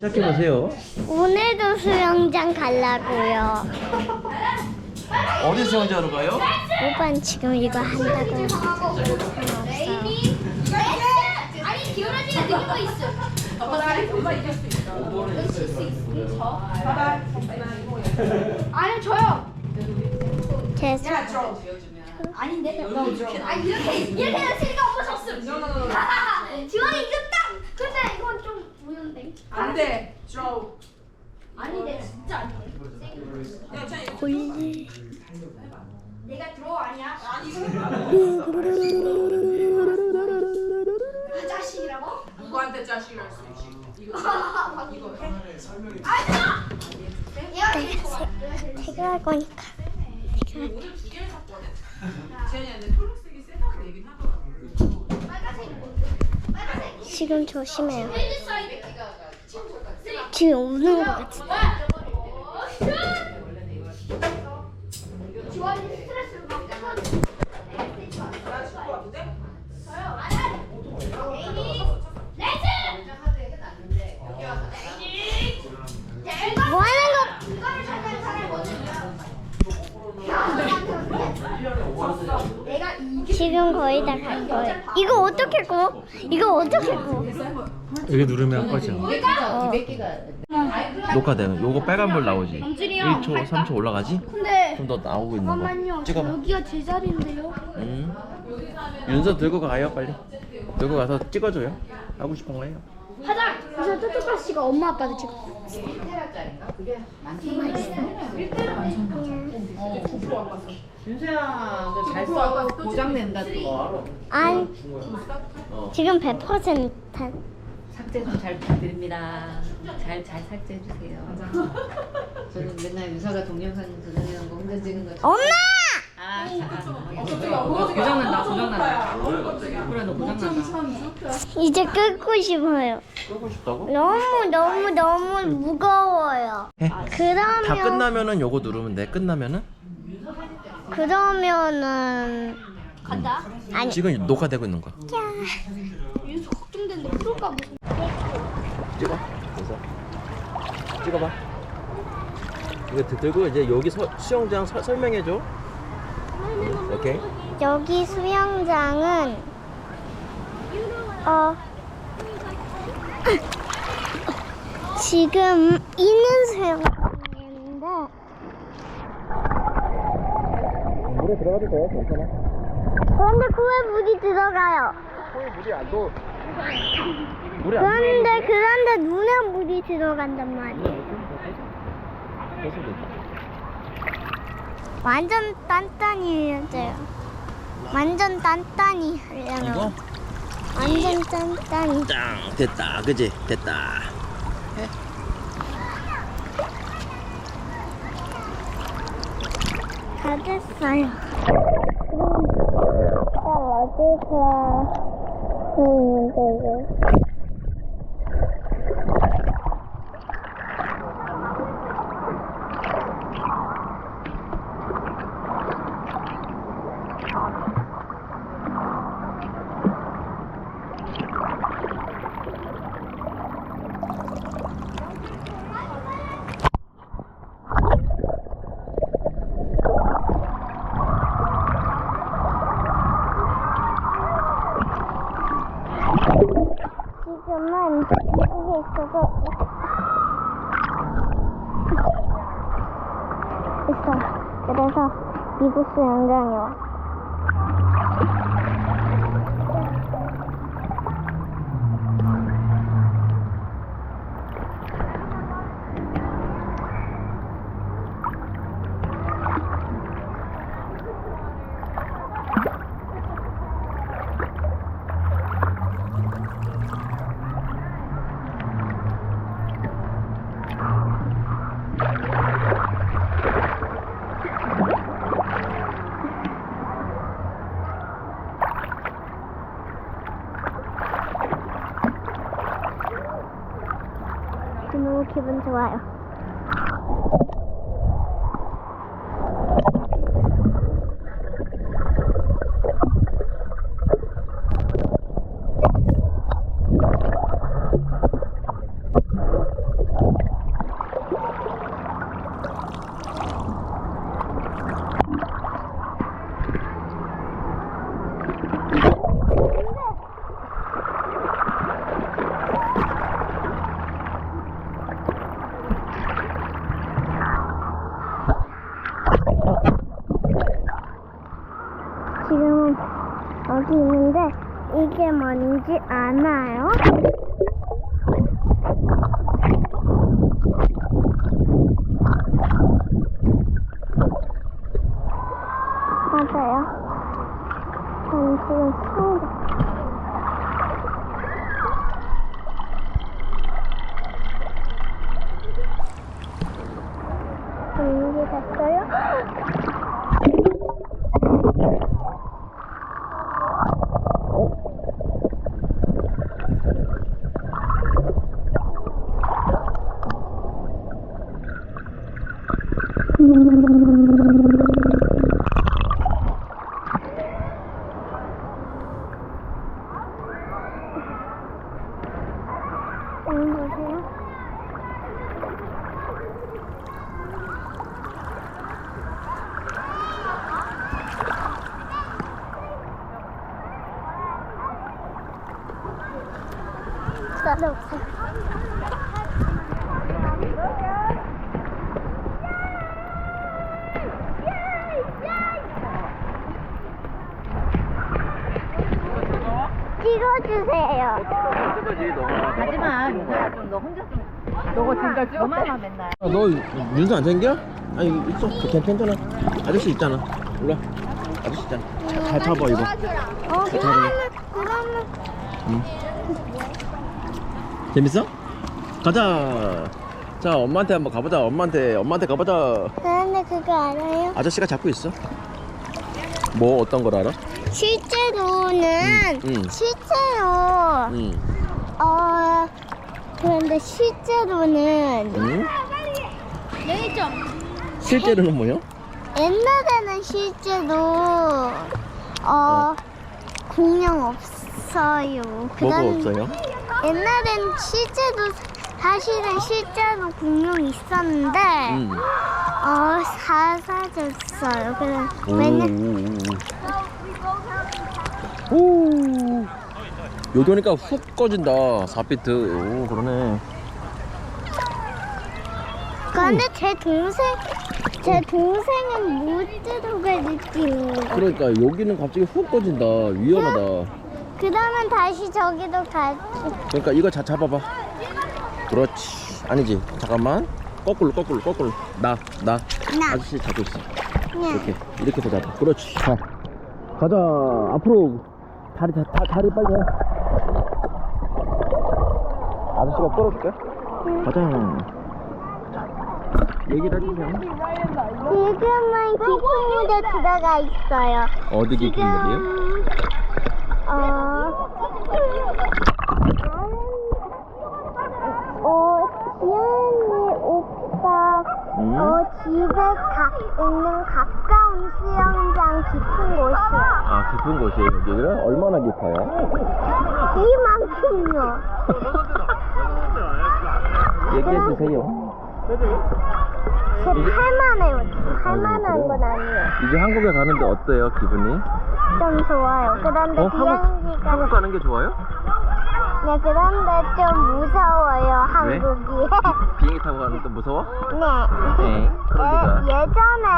시작해보세요. 오늘도 수영장 가려고요. 어디 수영장으로 가요? 오빠는 지금 이거 한다고. 아니 기울어지게 되는 거 있어. 아니 저요. 죄송. 아닌데? 아 이렇게 이렇게 했으니까 엄마 졌음. 지원이 무효인데. 안 돼. 드로우. 아닌데 진짜. 골리. 내가 들어 아니야? 아니 이거 아 자식이라고? 누구한테 자식을 할수 있지? 이거 이거 해. 얘가. 얘가 제일 좋아. 퇴근할 거니까. 오늘 두 개를 샀거든. 쟤네는 초록색이 세다고 얘기는 하더라고. 빨간색이 뭔데? 빨간색. 지금 조심해요. 사이드. 지금 우는 것 같아. 뭐 하는 거? 지금 거의 다 갈 거예요. 이거 어떻게 꺼? 이거 어떻게 꺼? 여기 누르면 꺼져. 어. 녹화되면 요거 빨간불 나오지. 1초, 3초 올라가지? 근데 그럼 너 나오고 있는 거. 찍어봐. 여기가 제 자리인데요. 음. 윤서 들고 가요 빨리. 들고 가서 찍어줘요. 하고 싶은 거 해요. 하자. 그래서 뚜뚜빠 씨가 엄마 아빠도 찍어. 윤서야, 너잘 써. 고장 낸다 또. 아니 어. 지금 100% 삭제 좀 잘 부탁드립니다. 잘 잘 삭제해 주세요. 저는 맨날 윤서가 동영상 도전이라는 거 혼자 찍은 거. 엄마! 아, 너 고장 난다. 고장 난다. 그래, 너 고장 난다. 이제 끊고 싶어요. 끄고 싶다고? 너무 너무 너무 무거워요. 해. 다 그러면 끝나면은 요거 누르면 돼. 끝나면은? 그러면은 간다. 아니 지금 녹화되고 있는 거. 윤수 걱정 되는데 그럴까 무슨. 찍어. 그래서 찍어봐. 이거 들- 들고 이제 여기 서, 수영장 서- 설명해줘. 오케이. 여기 수영장은 어 지금 있는 수영장인데 물에 들어가도 돼. 괜찮아. 그런데 그왜 물이 들어가요? 물이 안 도. 안 그런데 그런데 눈에 물이 들어간단 말이에요. 완전 단단히 돼요. 완전 단단히 이거? 하려면 완전 단단히. 짱 됐다. 그지? 됐다. 다 됐어요. 일단 어디서 보이면 되죠? 지금은 이쪽에 있어서 있어. 그래서 미국 수영장에 와. 너무 기분 좋아요. 보이지 않아요? 맞아요. 저는 지금 서울에 준비됐어요? 여기 보세요. 없어. 찍어주세요. 너? 하지마 좀너 혼자 좀 너가 지금까지 너만만 맨날 아, 너 윤서 안 챙겨? 아니 있어 괜- 괜찮아 아저씨 있잖아 와 아저씨 있잖아 자, 잘 잡아 이거 어, 잘 그러면, 그러면, 응. 재밌어? 가자 자 엄마한테 한번 가보자 엄마한테 엄마한테 가보자 그런데 그거 알아요? 아저씨가 잡고 있어 뭐 어떤 걸 알아? 실제로는, 응, 응. 실제로, 응 어, 그런데 실제로는, 응? 여기 좀, 실제로는 뭐요? 옛날에는 실제로, 어, 공룡 없어요. 뭐가 그다음- 없어요? 옛날엔 실제로, 사실은 실제로 공룡이 있었는데, 응 어, 사라졌어요. 그래, 오, 왜냐, 오, 오. 여기 오니까 훅 꺼진다 4비트. 오 그러네. 그런데 제 동생, 제 동생은 못 들어갈 느낌이에요. 그러니까 여기는 갑자기 훅 꺼진다. 위험하다 그러면 다시 저기도 가지. 그러니까 이거 자 잡아봐. 그렇지. 아니지. 잠깐만. 거꾸로 거꾸로 거꾸로. 나 나. 나. 아저씨 잡고 있어. 그냥. 이렇게 이렇게 더 잡아. 그렇지. 자 가자. 앞으로 다리 다, 다, 다리 빨리 해. 아저씨가 끌어줄게. 가자. 얘기를 해주세요. 지금은 기풍물에 들어가 있어요. 어디 기분이에요? 지금 어, 어, 오빠 응? 어, 집에 가, 있는 가까운 수영장 깊은 곳이요. 아 깊은 곳이에요 여기가 얼마나 깊어요? 이만큼요. 얘기해 주세요 제 이제- 할만해요. 할만한 그래요? 건 아니에요. 이제 한국에 가는데 어때요 기분이? 좀 좋아요. 그런데 어 한국 비행기가 한국 가는 게 좋아요? 네 그런데 좀 무서워요 왜? 한국이. 비행기 타고 가는 게 무서워? 네. 네 예, 예전에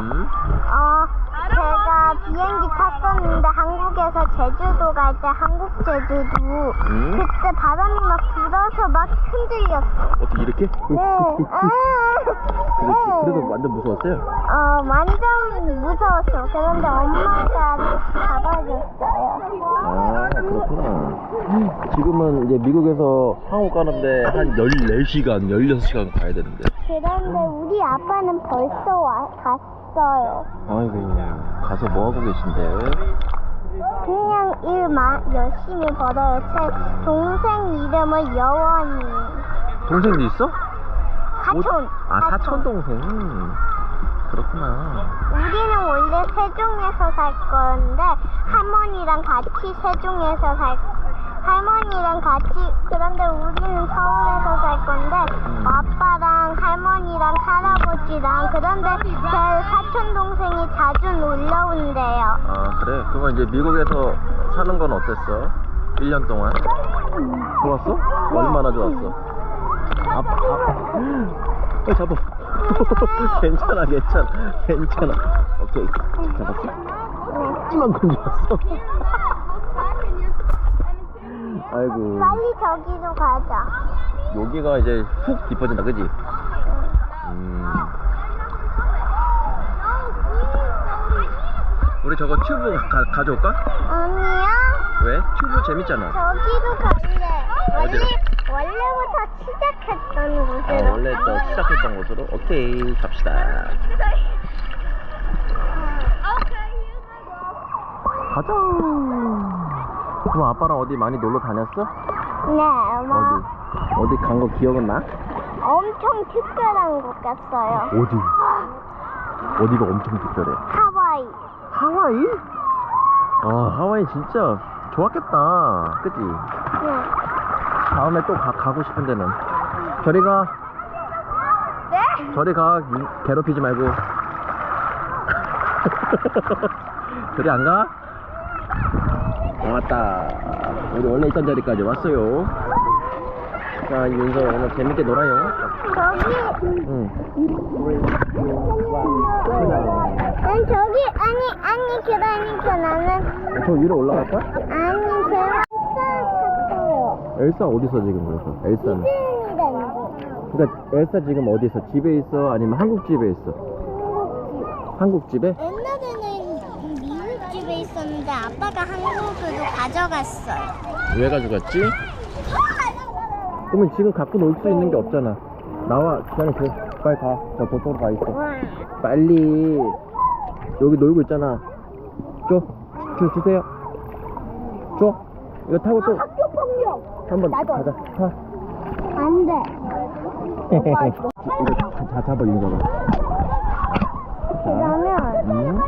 음? 어 제가 비행기 탔었는데 한국에서 제주도 갈 때 한국 제주도 음? 그때 바람이 막 불어서 막 흔들렸어. 어떻게 이렇게? 네. 아, 그래도, 그래도 네. 완전 무서웠어요? 어 완전 무서웠어. 그런데 엄마가 잡아줬어요. 아 그렇구나 지금은 이제 미국에서 한국 가는데 한 14시간 16시간 가야 되는데 그런데 우리 아빠는 벌써 와, 갔어 요. 아이고 가서 뭐 하고 계신데? 그냥 일 마, 열심히 벌어요. 제 동생 이름은 여원이. 동생도 있어? 사촌. 아 사촌 동생 그렇구나 우리는 원래 세종에서 살 건데 할머니랑 같이 세종에서 살 할머니랑 같이 그런데 우리는 서울에서 살 건데 음. 아빠랑 할머니랑 할아버지랑 그런데 제 사 촌 동생이 자주 놀러 온대요. 아 그래? 그러면 이제 미국에서 사는 건 어땠어? 1년 동안 좋았어? 얼마나 좋았어? 아, 아, 어, 잡아 괜찮아 괜찮아 괜찮아 오케이 잡았어? 이만큼 잡았어 아이고 빨리 저기로 가자. 여기가 이제 훅 깊어진다 그지? 우리 저거 튜브 가, 가져올까? 아니야. 왜? 튜브 재밌잖아 저기로 갈래. 원래 어디로? 원래부터 시작했던 아, 곳으로. 원래 또 시작했던 곳으로? 오케이 갑시다 가자 그럼 아빠랑 어디 많이 놀러 다녔어? 네, 뭐 어디? 어디 간 거 기억은 나? 엄청 특별한 곳 갔어요. 어디? 어디가 엄청 특별해? 하와이. 하와이? 아 하와이 진짜 좋았겠다 그치? 네. 다음에 또 가, 가고 싶은 데는 저리 가 네? 저리 가 유- 괴롭히지 말고 저리 안 가? 왔다 우리 원래 있던 자리까지 왔어요 자 윤서 오늘 재밌게 놀아요 저기, 응난 저기, 아니, 아니, 그러니까 나는, 저 위로 올라갈 거야? 아니, 제가 샀어요. 엘사 어디서 지금 그래서 엘사는 디즈니랜드. 그러니까 엘사 지금 어디 있어? 집에 있어? 아니면 한국 집에 있어? 한국 집에? 옛날에는 미국 집에 있었는데 아빠가 한국으로 가져갔어요. 왜 가져갔지? 그러면 지금 갖고 놀 수 있는 게 없잖아. 나와, 기다려, 줘. 빨리 가. 저 보통으로 가 있어. 와. 빨리. 여기 놀고 있잖아. 줘. 줘, 주세요. 줘. 이거 타고 또 학교 폭력. 한번 나도. 가자. 타. 안 돼. 이거 다, 다 잡아, 윤서가. 자. 그러면, 음.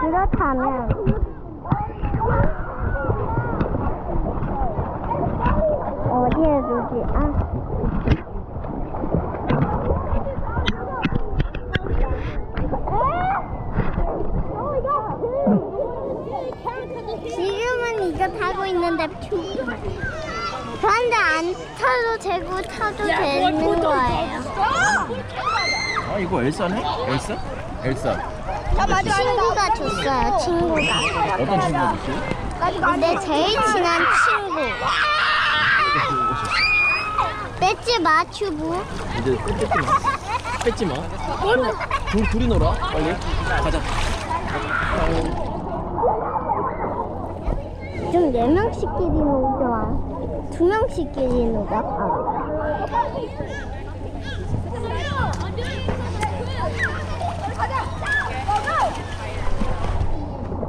그렇다면. 어디에 두지? 아. 지금은 이거 타고 있는데 그런데 안 타도 되고 타도 되는 거예요. 아, 이거 엘사네? 엘사? 엘사. 친구가 줬어요. 친구가. 어떤 친구가 줬지? 내 제일 친한 친구. 배지 마추부. 이제 뺏지 마. 뺏지 마. 둘, 둘이 놀아. 빨리. 가자. 좀네 명씩끼리 놀자. 두 명씩끼리 놀자.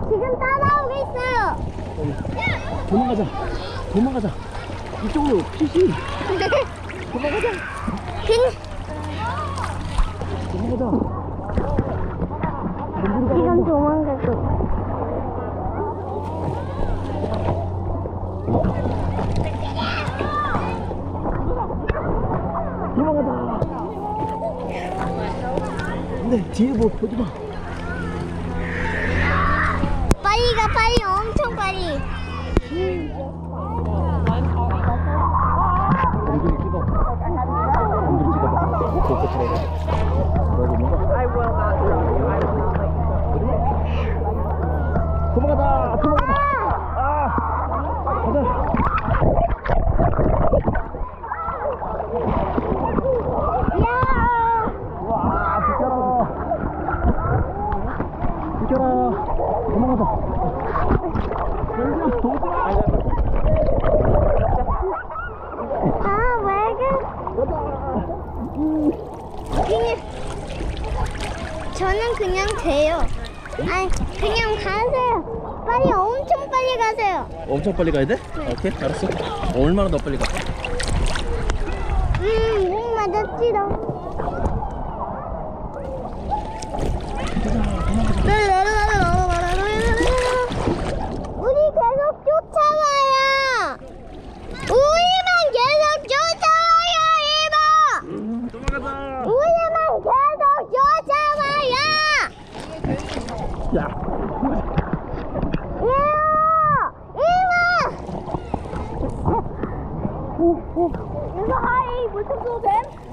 지금 따라오고 있어요. 도망가자. 도망가자. 이쪽으로 피시. 도망가자. 근 도망가자. 지금 도망가고. 있어. 도망가자. 근데 뒤에 뭐 보지 마. 빨리 가 빨리 엄청 빨리. 엉덩이 찍어. 엉덩이 찍어봐. 그거 들어가. 여기 뭔가? I will not tell you. I will not let you. 도망가자. 도망가자. 아. 가자. 야! 와, 비켜라. 비켜라. 도망가자. 여기 도망가. 아, 왜 그? 그냥 저는 그냥 돼요. 아니, 그냥 가세요. 빨리 엄청 빨리 가세요. 엄청 빨리 가야 돼? 오케이, 알았어. 얼마나 더 빨리 가? 음, 목 맞았지롱.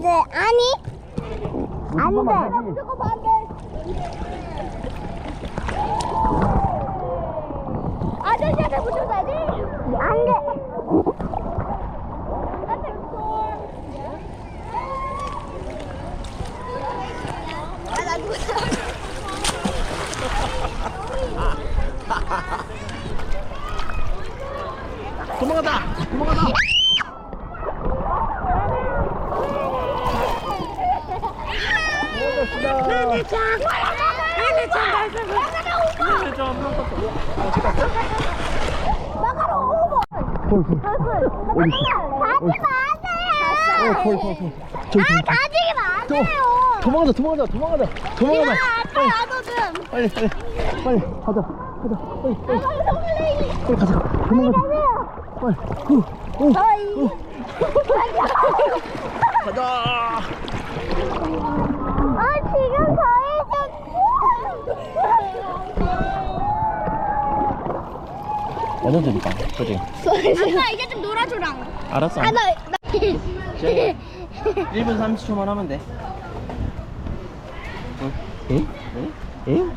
네, 아니. 안 돼. 아저씨한테 붙여줘야지. 안 돼. 도망간다! 도망간다! 헐, 헐. 어디 있어? 어, 헐, 헐, 헐. 저기, 저기. 도. 도망가자, 도망가자, 도망가자, 도망가자. 빨리. 빨리, 빨리, 빨리, 가자, 가자, 빨리, 빨리, 빨리 가자, 도망가자, 빨리, 후, 후, 후. 가자. 아 지금 저희 에너지니까, 그지? 좀. 아빠 이제 좀 놀아줘라. 알았어. 아 나. 제가 1분 30초만 하면 돼. 응? 응? 응?